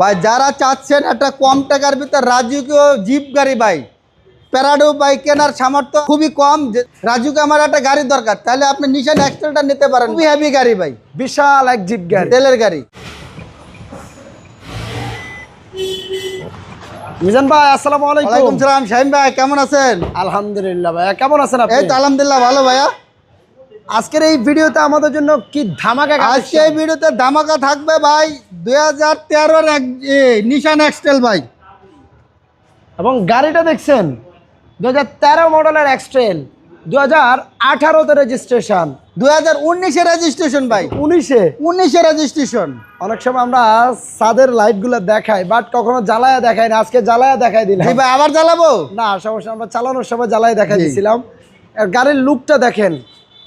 ভাই যারা চাচ্ছেন একটা কম টাকার ভিতরে রাজুকেও জিপ গাড়ি ভাই প্যারাডো বাইক কেনার সামর্থ্য খুবই কম। যে রাজুকে আমার একটা গাড়ি দরকার তাহলে আপনি নিশান এক্সেলটা নিতে পারেন। খুবই হেভি গাড়ি ভাই। বিশাল এক জিপ গাড়ি। তেলের গাড়ি। মিজান ভাই আসসালামু আলাইকুম। ওয়ালাইকুম সালাম শাহিন ভাই কেমন আছেন? আলহামদুলিল্লাহ ভাইয়া কেমন আছেন আপনি? এই তো আলহামদুলিল্লাহ ভালো ভাইয়া। আজকের এই ভিডিওতে আমাদের জন্য কি ধামাকা আজকে এই ভিডিওতে ধামাকা থাকবে ভাই দুই হাজার তেরোর এক নিশান এক্সটেল ভাই। এবং গাড়িটা দেখছেন দু হাজার তেরো মডেলের এক্সট্রেল দু হাজার আঠারোতে রেজিস্ট্রেশন দু হাজার উনিশে রেজিস্ট্রেশন ভাই। উনিশে? উনিশে রেজিস্ট্রেশন অনেক সময় আমরা সাদের লাইটগুলো দেখাই বাট কখনো জ্বালায়া দেখাই না। আজকে জ্বালায়া দেখাই দিলাম। ভাই আবার জ্বালাবো? না সমস্যা আমরা চালানোর সময় জ্বালায় দেখাই দিয়েছিলাম আর গাড়ির লুকটা দেখেন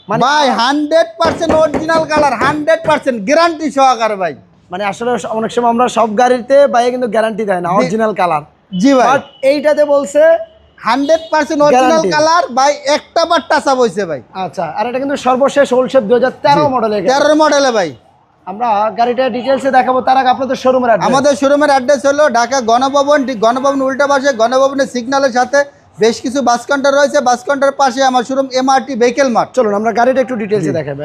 ভাই hundred percent original colour hundred percent guarantee সহকারে ভাই। মানে আসলে অনেক সময় আমরা সব গাড়িতে বাইরে কিন্তু গ্যারান্টি দেয় না অরিজিনাল কালার জি ভাই। এইটাতে বলছে হান্ড্রেড পার্সেন্ট অরিজিনাল কালার ভাই একটা বার টাচা বইছে ভাই। আচ্ছা আর এটা কিন্তু সর্বশেষ হোলসেপ দু হাজার তেরো মডেলের গাড়ি। তেরোর মডেলে ভাই। আমরা গাড়িটা ডিটেলসে দেখাবো তার আগে আপনাদের শোরুমের আমাদের শোরুমের অ্যাড্রেস হলো ঢাকা গণভবন ঠিক গণভবন উল্টা পাশে গণভবনের সিগন্যালের সাথে বেশ কিছু বাস কাউন্টার রয়েছে। বাস কাউন্টার পাশে আমার শোরুম এমআরটি ভেহিকেল মার্ট চলুন আমরা গাড়িটা একটু ডিটেলসে দেখাবে?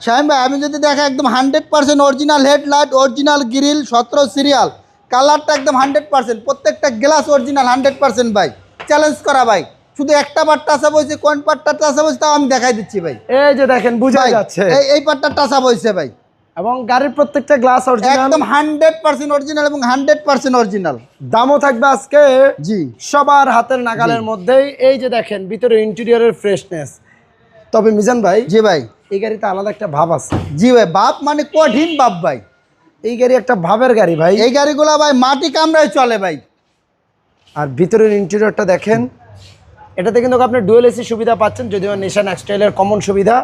শাহিম ভাই আমি যদি দেখা একদম hundred percent original headlight original grill সতেরো সিরিয়াল কালারটা একদম হান্ড্রেড পার্সেন্ট প্রত্যেকটা গ্লাস অরিজিনাল হান্ড্রেড পার্সেন্ট ভাই। চ্যালেঞ্জ করা ভাই। শুধু একটা বার টাসা বইছে কোন পার্টটা টাসা বইছে তাও আমি দেখাই দিচ্ছি ভাই। এই যে দেখেন বুঝা ভাই, যাচ্ছে। এই এই পার্টটা টাসা বইছে ভাই। এবং গাড়ির প্রত্যেকটা গ্লাস অরিজিনাল একদম হান্ড্রেড পার্সেন্ট অরিজিনাল এবং হান্ড্রেড পার্সেন্ট অরিজিনাল দামও থাকবে আজকে জি। সবার হাতের নাগালের মধ্যেই। এই যে দেখেন ভিতরে ইন্টেরিয়রের ফ্রেশনেস তবে মিজান ভাই জি ভাই। এই গাড়িতে আলাদা একটা ভাব আছে। জি ভাই বাপ মানে কঠিন বাপ ভাই। এই গাড়ি একটা ভাবের গাড়ি ভাই। এই গাড়িগুলো ভাই মাটি কামড়ায় চলে ভাই। আর ভিতরের ইন্টেরিয়রটা দেখেন। এটাতে কিন্তু আপনি ডুয়েল এসি সুবিধা পাচ্ছেন যদিও নেশান এক্সটাইলের কমন সুবিধা।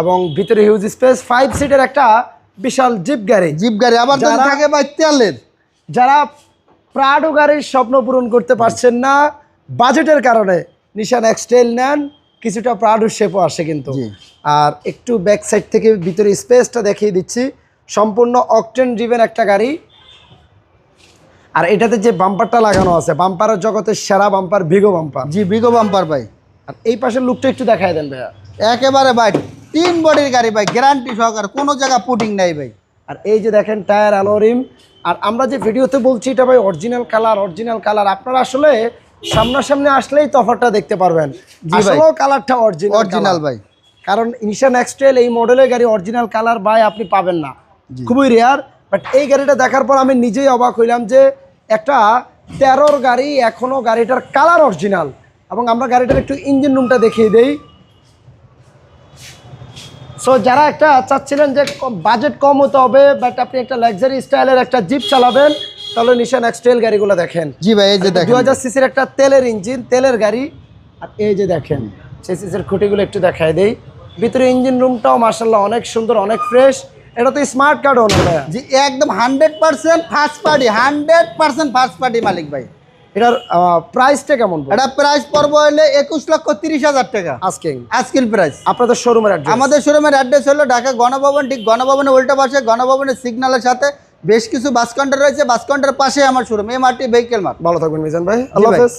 এবং ভিতরে হিউজ স্পেস ফাইভ সিটের একটা বিশাল জিপ গাড়ি। জিপ গাড়ি আবার যদি থাকে ভাই তেলের। যারা প্রাডো গাড়ির স্বপ্ন পূরণ করতে পারছেন না বাজেটের কারণে নিশান এক্সটাইল নেন কিছুটা প্রাডোর শেপও আসে কিন্তু। আর একটু ব্যাক সাইড থেকে ভিতরে স্পেসটা দেখিয়ে দিচ্ছি। সম্পূর্ণ অকটেন ড্রিভেন একটা গাড়ি। আর এটাতে যে বাম্পারটা লাগানো আছে বাম্পারের জগতের সেরা বাম্পার ভিগো বাম্পার জি ভিগো বাম্পার ভাই। আর এই পাশের লুকটা একটু দেখায় দেন ভাইয়া। একেবারে ভাই তিন বডির গাড়ি ভাই গ্যারান্টি সহকারে কোনো জায়গা পুটিং নাই ভাই। আর এই যে দেখেন টায়ার অ্যালোরিম আর আমরা যে ভিডিওতে বলছি এটা ভাই অরিজিনাল কালার অরিজিনাল কালার আপনারা আসলে সামনাসামনি আসলেই তফাৎটা দেখতে পারবেন। আসলেও কালারটা অরিজিনাল অরিজিনাল ভাই। কারণ ইনশান এক্সটেল এই মডেলের গাড়ি অরিজিনাল কালার ভাই আপনি পাবেন না। খুবই রেয়ার বাট এই গাড়িটা দেখার পর আমি নিজেই অবাক হইলাম যে একটা তেরোর গাড়ি এখনও গাড়িটার কালার অরিজিনাল এবং আমরা গাড়িটার একটু ইঞ্জিন রুমটা দেখিয়ে দেই। সো যারা একটা চাচ্ছিলেন যে বাজেট কম হতে হবে বাট আপনি একটা লাক্সারি স্টাইলের একটা জিপ চালাবেন তাহলে নিশান এক্সটেল গাড়িগুলো দেখেন। জি ভাই এই যে দেখেন। হাজার সিসির একটা তেলের ইঞ্জিন তেলের গাড়ি আর এই যে দেখেন সেই সিসির খুঁটিগুলো একটু দেখাই দেই। ভিতরে ইঞ্জিন রুমটাও মার্শাল্লাহ অনেক সুন্দর অনেক ফ্রেশ এটা তো স্মার্ট কার্ড ভাইয়া। জি একদম hundred percent first party hundred percent first party মালিক ভাই। এটার প্রাইসটা কেমন এটা প্রাইস পর্ব হলে একুশ লক্ষ তিরিশ হাজার টাকা। আজকে আজকের প্রাইস আপনাদের শোরুমের অ্যাড্রেস আমাদের শোরুমের অ্যাড্রেস হলো ঢাকা গণভবন ঠিক গণভবনের উল্টা পাশে গণভবনের সিগন্যালের সাথে। বেশ কিছু বাস কাউন্টার রয়েছে বাস কাউন্টার পাশে আমার শোরুম এমআরটি ভেহিকেল মার্ট ভালো থাকবেন মিজান ভাই। আল্লাহ। হাফেজ।